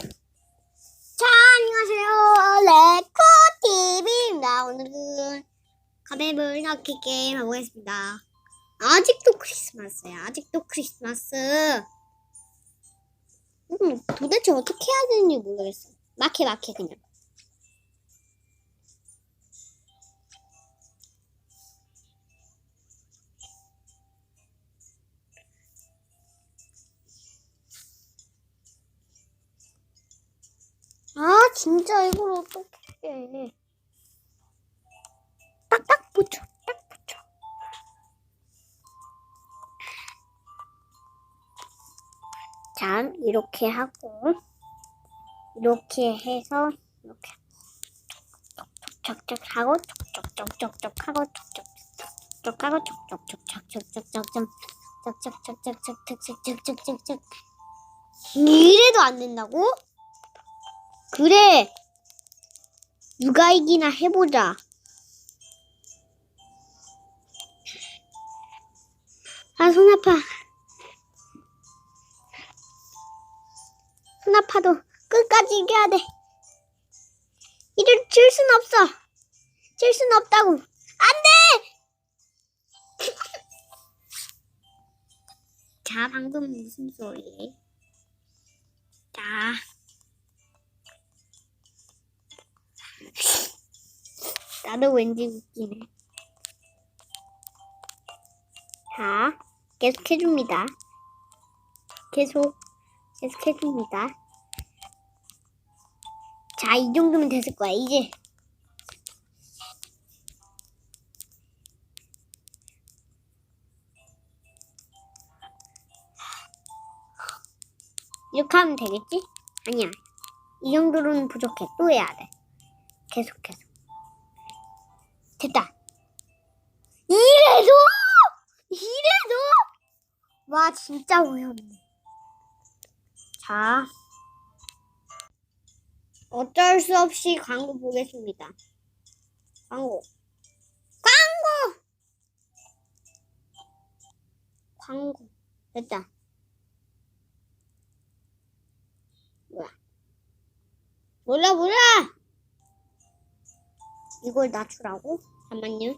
자, 안녕하세요. 레코TV입니다. 오늘은 가맵을 넣기 게임 해보겠습니다. 아직도 크리스마스야. 아직도 크리스마스. 음, 도대체 어떻게 해야 되는지 모르겠어. 막해, 막해, 그냥. 진짜 이걸 어떻게 해. 딱딱 붙여, 딱 붙여. 자, 이렇게 하고, 이렇게 해서, 이렇게. 촉촉촉촉 하고, 촉촉촉촉촉 하고, 촉촉촉촉 하고, 촉촉촉촉촉촉촉촉, 촉촉촉촉촉촉촉촉촉촉. 이래도 안 된다고? 그래. 누가 이기나 해보자. 아, 손 아파. 손 아파도 끝까지 이겨야 돼. 이를 질 순 없어. 질 순 없다고. 안 돼! 자, 방금 무슨 소리? 자. 나도 왠지 웃기네. 자, 계속 해줍니다. 계속, 계속 해줍니다. 자, 이 정도면 됐을 거야, 이제. 이렇게 하면 되겠지? 아니야. 이 정도로는 부족해. 또 해야 돼. 계속, 계속. 됐다. 이래도? 이래도? 와, 진짜 어이없네. 자. 어쩔 수 없이 광고 보겠습니다. 광고. 광고! 광고. 됐다. 뭐야. 몰라, 몰라! 이걸 낮추라고? 잠깐만요.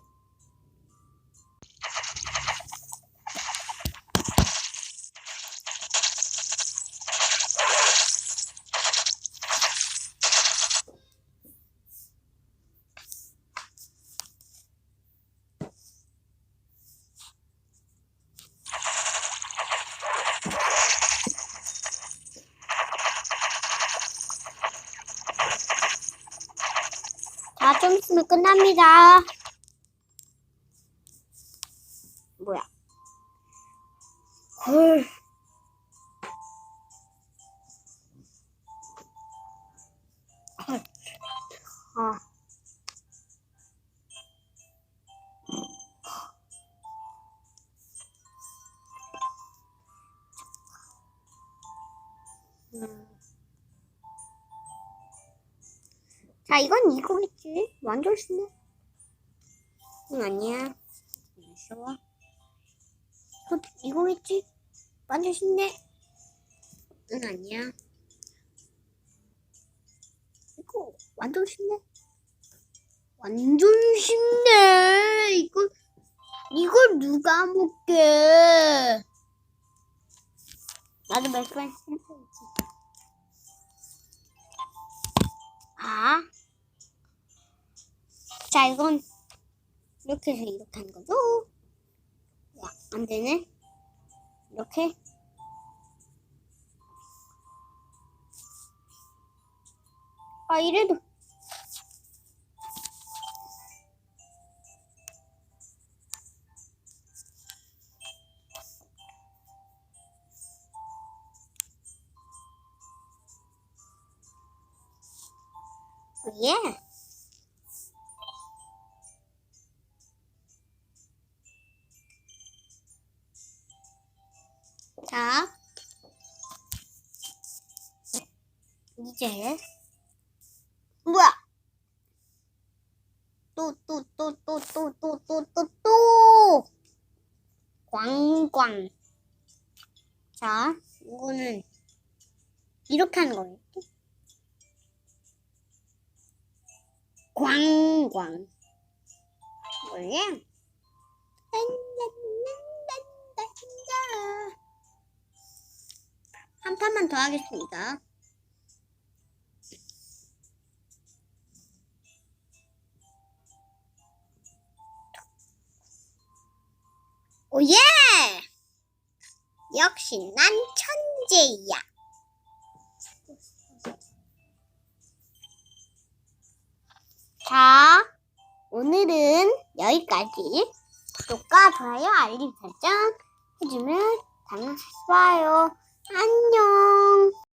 자, 좀 있으면 끝납니다. 뭐야? 헐. 헐. 아. 음. 자, 이건 이거겠지. 완전 쉽네. 응, 아니야. 무서워. 이거, 이거겠지? 완전 쉽네. 응, 아니야. 이거 완전 쉽네. 완전 쉽네. 이거, 이걸 누가 먹게. 나도 맥주한 해보지. 아. 자, 이건 이렇게 해서 이렇게 하는 거죠. 야, 안 되네. 이렇게. 아, 이래도. 예. 자, 이제 뭐야? 또 또 또 또 또 또 또 또 또 광광. 자, 이거는 이 이렇게 하는 거겠지? 광광. 원래 한 판만 더 하겠습니다. 오예! 역시 난 천재야. 자, 오늘은 여기까지. 구독과 좋아요, 알림 설정 해주면 당연히 좋아요. 안녕.